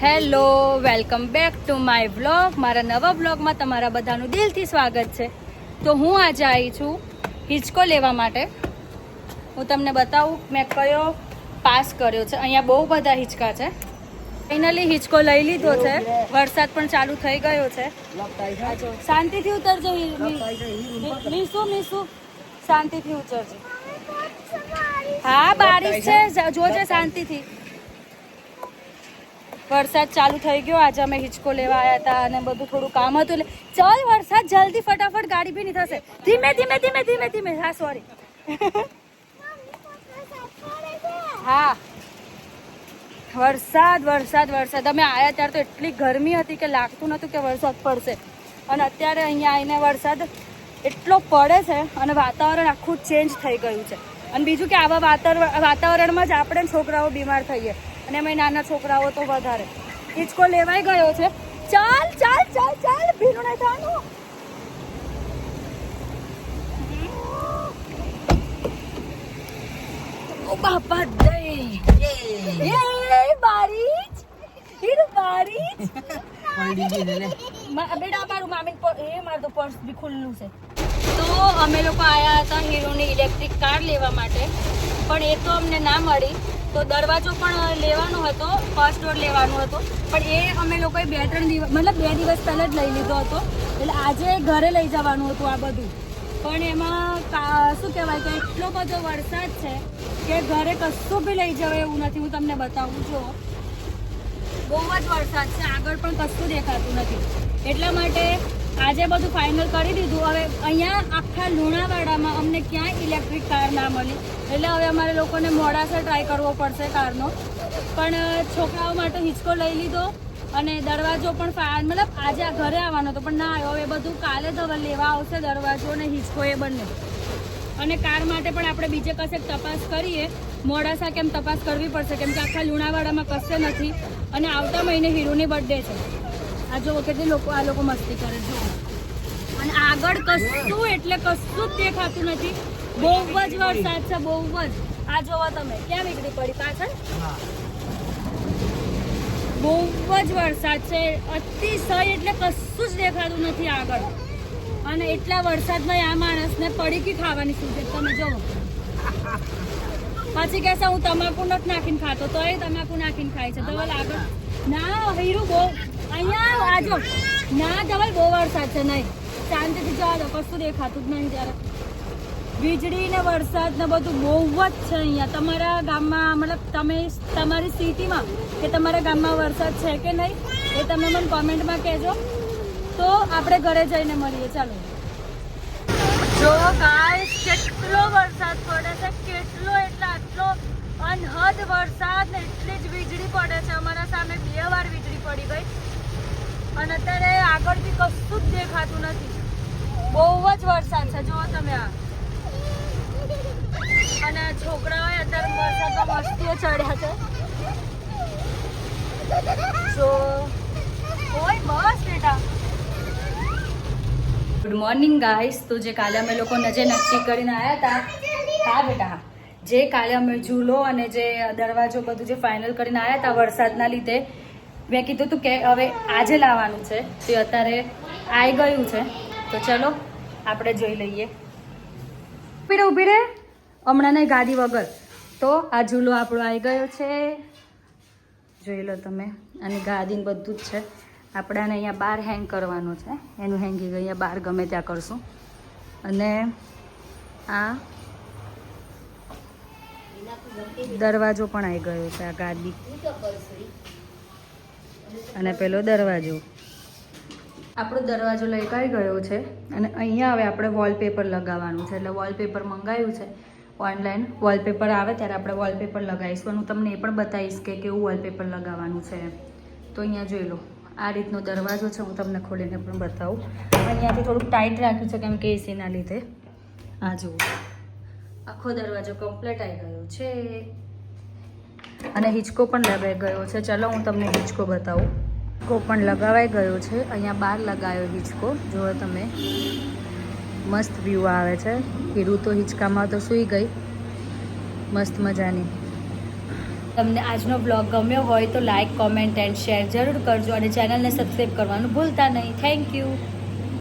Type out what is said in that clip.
Hello, welcome back to my vlog. મારા નવા વ્લોગમાં તમારા બધાનું દિલથી સ્વાગત છે. તો હું આજે આવી છું હિંચકો લેવા માટે. હું તમને બતાવું, મેં કયો પાસ કર્યો છે. અહીંયા બહુ બધા હિંચકા છે. ફાઇનલી હિંચકો લઈ લીધો છે. વરસાદ પણ ચાલુ થઈ ગયો છે. શાંતિથી ઉતરજો મીસુ મીસુ. શાંતિથી ઉતરજો. હા, બારીશ છે. જોજે શાંતિથી. વરસાદ ચાલુ થઈ ગયો. આજે અમે હિંચકો લેવા આવ્યા હતા અને બધું થોડું કામ હતું. એટલે ચાલ વરસાદ જલ્દી ફટાફટ ગાડી બી નહીં થશે. ધીમે ધીમે ધીમે ધીમે ધીમે. હા સોરી હા. વરસાદ વરસાદ વરસાદ. અમે આવ્યા ત્યારે તો એટલી ગરમી હતી કે લાગતું નહોતું કે વરસાદ પડશે. અને અત્યારે અહીંયા આવીને વરસાદ એટલો પડે છે અને વાતાવરણ આખું ચેન્જ થઈ ગયું છે. અને બીજું કે આવા વાતાવરણ વાતાવરણમાં જ આપણે છોકરાઓ બીમાર થઈએ. અને અમે નાના છોકરાઓ તો વધારે. હિંચકો લેવાઈ ગયો છે. ચાલ ચાલ ચાલ ચાલ ભીનું નહીં થવાનું ઓ બાપા દઈ. યે બારીચ હીર બારીચ બેટા મારું મામીન એ મારું તો પર્સ બી ખુલ્લું છે. તો અમે લોકો આવ્યા હતા હીરોની ઇલેક્ટ્રિક કાર લેવા માટે પણ એ તો અમને ના મળી. તો દરવાજો પણ લેવાનો હતો ફર્સ્ટ ડોર લેવાનો હતો. પણ એ અમે લોકોએ બે ત્રણ દિવસ, મતલબ બે દિવસ પહેલાં જ લઈ લીધો હતો. એટલે આજે ઘરે લઈ જવાનું હતું આ બધું. પણ એમાં શું કહેવાય કે એટલો બધો વરસાદ છે કે ઘરે કશું બી લઈ જવાય એવું નથી. હું તમને બતાવું છું બહુ જ વરસાદ છે. આગળ પણ કશું દેખાતું નથી. એટલા માટે આજે બધું ફાઇનલ કરી દીધું. હવે અહીંયા આખા લુણાવાડામાં અમને ક્યાંય ઇલેક્ટ્રિક કાર ના મળી. એટલે હવે અમારે લોકોને મોડાસર ટ્રાય કરવો પડશે કારનો પણ છોકરાઓ માટે હિંચકો લઈ લીધો અને દરવાજો પણ મતલબ આજે આ ઘરે આવવાનો હતો, પણ ના આવ્યો. એ બધું કાલે હવે લેવા આવશે દરવાજો અને હિંચકો એ બંને. અને કાર માટે પણ આપણે બીજે કશે તપાસ કરીએ. મોડાસા કેમ તપાસ કરવી પડશે? કેમ કે આખા લુણાવાડામાં કશે નથી. અને આવતા મહિને હીરોની બર્થડે છે. આ જો કેટલી લોકો આ લોકો મસ્તી કરે જો અને આગળ કશું એટલે કશું જ દેખાતું નથી. બહુ જ વરસાદ છે, બહુ જ. આ જોવો તમે, ક્યાં વીજળી પડી? પાછળ? બહુ જ વરસાદ છે. અતિશય એટલે કશું જ દેખાતું નથી આગળ. અને એટલા વરસાદમાં આ માણસને પડીકી ખાવાની શું છે તમે જોવો પછી કહેશે, હું તમાકુ નથી નાખીને ખાતો. તો એ તમાકુ નાખીને ખાય છે. તો આગળ. ના, હીરું બહુ અહીંયા આજો ના જવાય, બહુ વરસાદ છે નહીં. શાંતિથી જવા દો કશું દેખાતું જ નહીં ત્યારે. વીજળી ને વરસાદ ને બધું બહુ જ છે અહીંયા. તમારા ગામમાં, મતલબ તમે તમારી સિટીમાં, કે તમારા ગામમાં વરસાદ છે કે નહીં, એ તમે મને કોમેન્ટમાં કહેજો. તો આપણે ઘરે જઈને મળીએ. ચાલો. જો ગાઈસ કેટલો વરસાદ પડે છે, કેટલો એટલે આટલો અનહદ વરસાદ ને એટલી જ વીજળી પડે છે. અમારા સામે બે વાર વીજળી પડી ગઈ. અને અત્યારે આગળથી કશું જ દેખાતું નથી. બહુ જ વરસાદ છે. જુઓ તમે આ. અને છોકરાઓએ અત્યારે વરસાદમાં મસ્તીઓ ચડ્યા છે. જો, ઓય બસ બેટા. ગુડ મોર્નિંગ ગાઈસ તો જે કાલે અમે લોકો નજે નક્કી કરીને આવ્યા હતા હા બેટા જે કાલે અમે ઝૂલો અને જે દરવાજો બધું જે ફાઇનલ કરીને આવ્યા હતા વરસાદના લીધે મેં કીધું હતું કે હવે આજે લાવવાનું છે, તે અત્યારે આવી ગયું છે. તો ચલો, આપણે જોઈ લઈએ. ઊભી રે? ઊભી રહે હમણાં નહીં ગાડી વગર. તો આ ઝૂલો આપણો આવી ગયો છે. જોઈ લો તમે અને ગાદીને બધું જ છે. આપણાને અહીંયા બહાર હેંગ કરવાનું છે. એનું હેંગિંગ અહીંયા બહાર ગમે ત્યાં કરશું. અને આ દરવાજો પણ આવી ગયો છે, આ ગાદી. અને પેલો દરવાજો. આપણો દરવાજો લઈ ગયો છે અને અહીંયા હવે આપણે વોલપેપર લગાવવાનું છે. એટલે વોલપેપર મંગાવ્યું છે. ઓનલાઈન વોલપેપર આવે ત્યારે આપણે વોલપેપર લગાવીશું. અને હું તમને એ પણ બતાવીશ કે કેવું વોલપેપર લગાવવાનું છે. તો અહીંયા જોઈ લો. આ રીતનો દરવાજો છે. હું તમને ખોલીને પણ બતાવું. અહીંયાથી થોડુંક ટાઈટ રાખ્યું છે કેમ કે એસીના લીધે. આ જુઓ. આખો દરવાજો કમ્પ્લીટ આવી ગયો છે. અને હિંચકો પણ લગાઈ ગયો છે. ચલો હું તમને હિંચકો બતાવું. હિંચકો પણ લગાવાઈ ગયો છે. અહીંયા બહાર લગાવ્યો હિંચકો. જુઓ તમે. મસ્ત વ્યૂ આવે છે. હીરું તો હિંચકામાં તો સૂઈ ગઈ. મસ્ત મજાની. તમને આજનો બ્લોગ ગમ્યો હોય તો લાઇક કોમેન્ટ એન્ડ શેર જરૂર કરજો અને ચેનલને સબસ્ક્રાઈબ કરવાનું ભૂલતા નહીં. Thank you